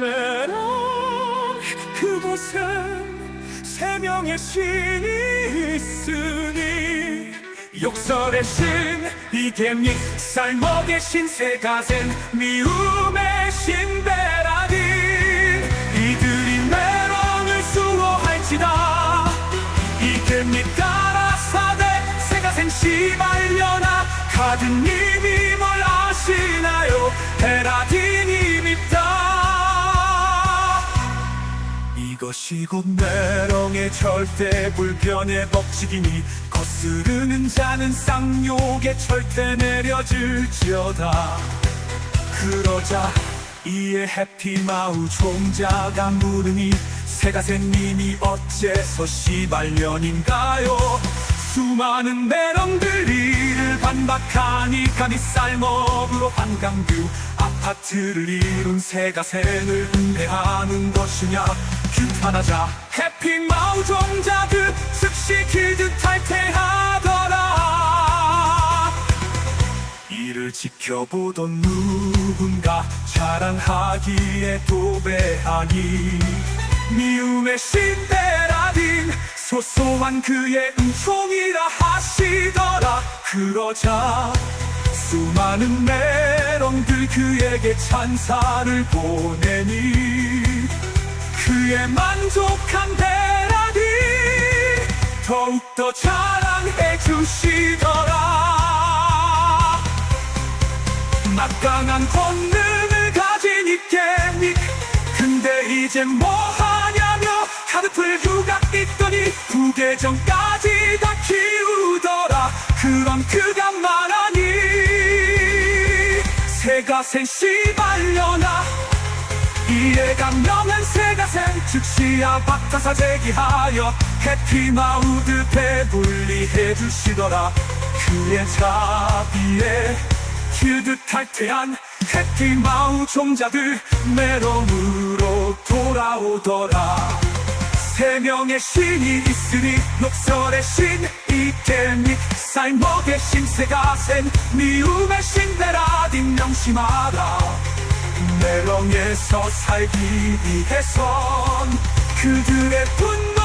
메랑 그곳엔 세 명의 신이 있으니 욕설의 신 이계미 쌀먹의 신 세가센 미움의 신베 가든님이 뭘 아시나요? 밉다. 이것이 곧 메롱의 절대 불변의 법칙이니 거스르는 자는 쌍욕의 절대 내려질지어다. 그러자 이에 해피마우 총자가 물으니 세가세님이 어째서 시발년인가요? 수많은 메롱들이 이를 반박하니까 니 쌀먹으로 한강뷰 아파트를 이룬 세가센을 은혜하는 것이냐? 규탄하자. 해피마우 종자들 즉시 기듯 탈퇴하더라. 이를 지켜보던 누군가 자랑하기에 도배하니 미움의 신데라딘 소소한 그의 은총이라 그러자 수많은 메롱들 그에게 찬사를 보내니 그의 만족한 베라디 더욱더 자랑해 주시더라. 막강한 권능을 가진 이깨미 근데 이제 뭐하냐며 카드풀 휴가 있더니 부계정까지 다 키우 새가생 씨발려나? 이에 감명한 새가생 즉시야 박타사 제기하여 해피마우드 배불리 해주시더라. 그의 자비에 길듯 탈퇴한 해피마우 종자들 메롱으로 돌아오더라. 세 명의 신이 있으니 녹설의 신 이태 미 쌀먹의 신 세가 센 미움의 신 베라딘 명심하라. 메롱에서 살기 위해선 그들의 말지